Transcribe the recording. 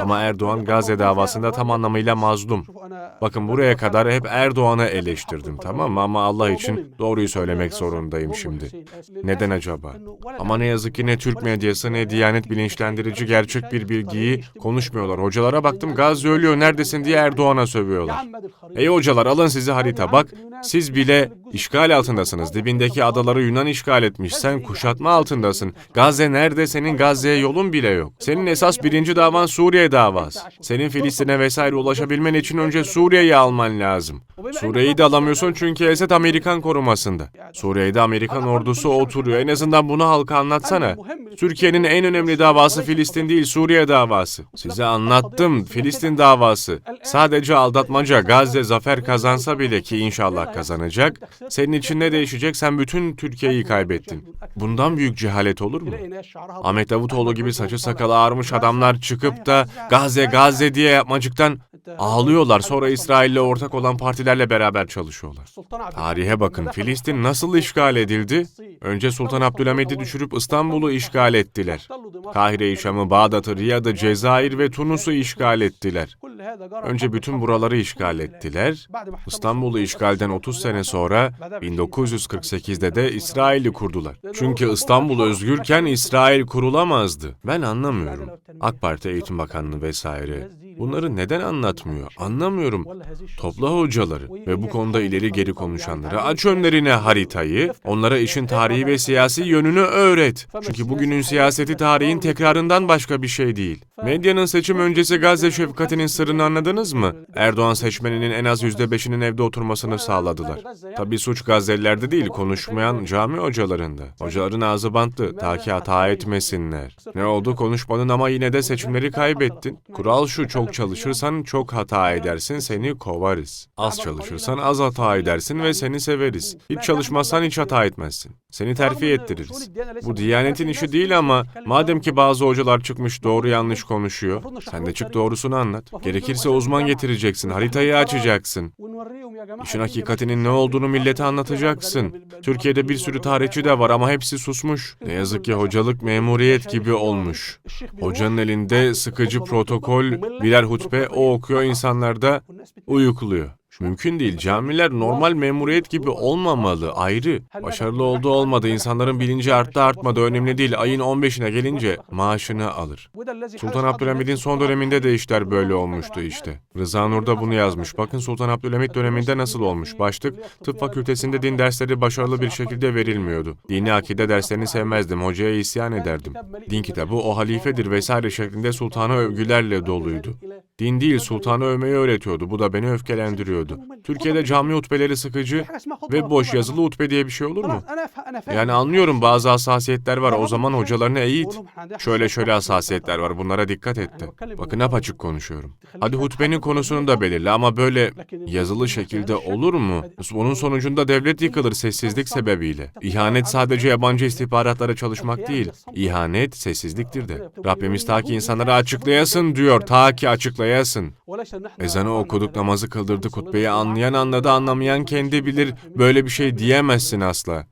Ama Erdoğan Gazze davasında tam anlamıyla mazlum. Bakın buraya kadar hep Erdoğan'ı eleştirdim tamam mı? Ama Allah için doğruyu söylemek zorundayım şimdi. Neden acaba? Ama ne yazık ki ne Türk medyası ne Diyanet bilinçlendirici gerçek bir bilgiyi konuşmuyorlar. Hocalara baktım Gazze ölüyor neredesin diye Erdoğan'a sövüyorlar. Ey hocalar alın size harita bak. Siz bile işgal altındasınız. Dibindeki adaları Yunan işgal etmiş. Sen kuşatma altındasın. Gazze nerede? Senin Gazze'ye yolun bile yok. Senin esas birinci davan Suriye davası. Senin Filistin'e vesaire ulaşabilmen için önce Suriye'yi alman lazım. Suriye'yi de alamıyorsun çünkü Esed Amerikan korumasında. Suriye'de Amerikan ordusu oturuyor. En azından bunu halka anlatsana. Türkiye'nin en önemli davası Filistin değil Suriye davası. Size anlattım Filistin davası. Sadece aldatmaca Gazze zafer kazansa bile ki inşallah kazanacak. Senin için ne değişecek? Sen bütün Türkiye'yi kaybettin. Bundan büyük cehalet olur mu? Ahmet Davutoğlu gibi saçı sakalı ağarmış adamlar çıkıp da Gazze Gazze diye yapmacıktan ağlıyorlar. Sonra İsrail'le ortak olan partilerle beraber çalışıyorlar. Tarihe bakın. Filistin nasıl işgal edildi? Önce Sultan Abdülhamid'i düşürüp İstanbul'u işgal ettiler. Kahire'yi, Şam'ı, Bağdat'ı, Riyad'ı, Cezayir ve Tunus'u işgal ettiler. Önce bütün buraları işgal ettiler. İstanbul'u işgalden 30 sene sonra 1948'de de İsrail'i kurdular. Çünkü İstanbul özgürken İsrail kurulamazdı. Ben anlamıyorum. AK Parti Eğitim Bakanlığı vesaire. Bunları neden anlatmıyor? Anlamıyorum. Topla hocaları ve bu konuda ileri geri konuşanları aç önlerine haritayı, onlara işin tarihi ve siyasi yönünü öğret. Çünkü bugünün siyaseti tarihin tekrarından başka bir şey değil. Medyanın seçim öncesi Gazze şefkatinin sırrını anladınız mı? Erdoğan seçmeninin en az %5'inin evde oturmasını sağladılar. Tabii suç Gazelilerde değil, konuşmayan cami hocalarında. Hocaların ağzı bantlı, ta ki hata etmesinler. Ne oldu konuşmadın ama yine de seçimleri kaybettin. Kural şu, çok çalışırsan çok hata edersin, seni kovarız. Az çalışırsan az hata edersin ve seni severiz. Hiç çalışmazsan hiç hata etmezsin. Seni terfi ettiririz. Bu Diyanetin işi değil ama madem ki bazı hocalar çıkmış doğru yanlış konuşuyor, sen de çık doğrusunu anlat. Gerekirse uzman getireceksin, haritayı açacaksın. İşin hakikatinin ne olduğunu millete anlatacaksın. Türkiye'de bir sürü tarihçi de var ama hepsi susmuş. Ne yazık ki hocalık memuriyet gibi olmuş. Hocanın elinde sıkıcı protokol, birer hutbe, o okuyor insanlar da uyukluyor. Mümkün değil. Camiler normal memuriyet gibi olmamalı. Ayrı. Başarılı oldu olmadı. İnsanların bilinci arttı artmadı. Önemli değil. Ayın 15'ine gelince maaşını alır. Sultan Abdülhamid'in son döneminde de işler böyle olmuştu işte. Rıza Nur da bunu yazmış. Bakın Sultan Abdülhamid döneminde nasıl olmuş. Başlık, tıp fakültesinde din dersleri başarılı bir şekilde verilmiyordu. Dini akide derslerini sevmezdim. Hocaya isyan ederdim. Din kitabı o halifedir vesaire şeklinde sultana övgülerle doluydu. Din değil sultanı övmeyi öğretiyordu. Bu da beni öfkelendiriyordu. Türkiye'de cami hutbeleri sıkıcı ve boş yazılı hutbe diye bir şey olur mu? Yani anlıyorum bazı hassasiyetler var. O zaman hocalarını eğit. Şöyle şöyle hassasiyetler var. Bunlara dikkat et de. Bakın apaçık konuşuyorum. Hadi hutbenin konusunu da belirle ama böyle yazılı şekilde olur mu? Bunun sonucunda devlet yıkılır sessizlik sebebiyle. İhanet sadece yabancı istihbaratlara çalışmak değil. İhanet sessizliktir de. Rabbimiz ta ki insanlara açıklayasın diyor. Ta ki açıklayasın. Ezanı okuduk, namazı kıldırdık, hutbeyi anlayan anladı, anlamayan kendi bilir. Böyle bir şey diyemezsin asla.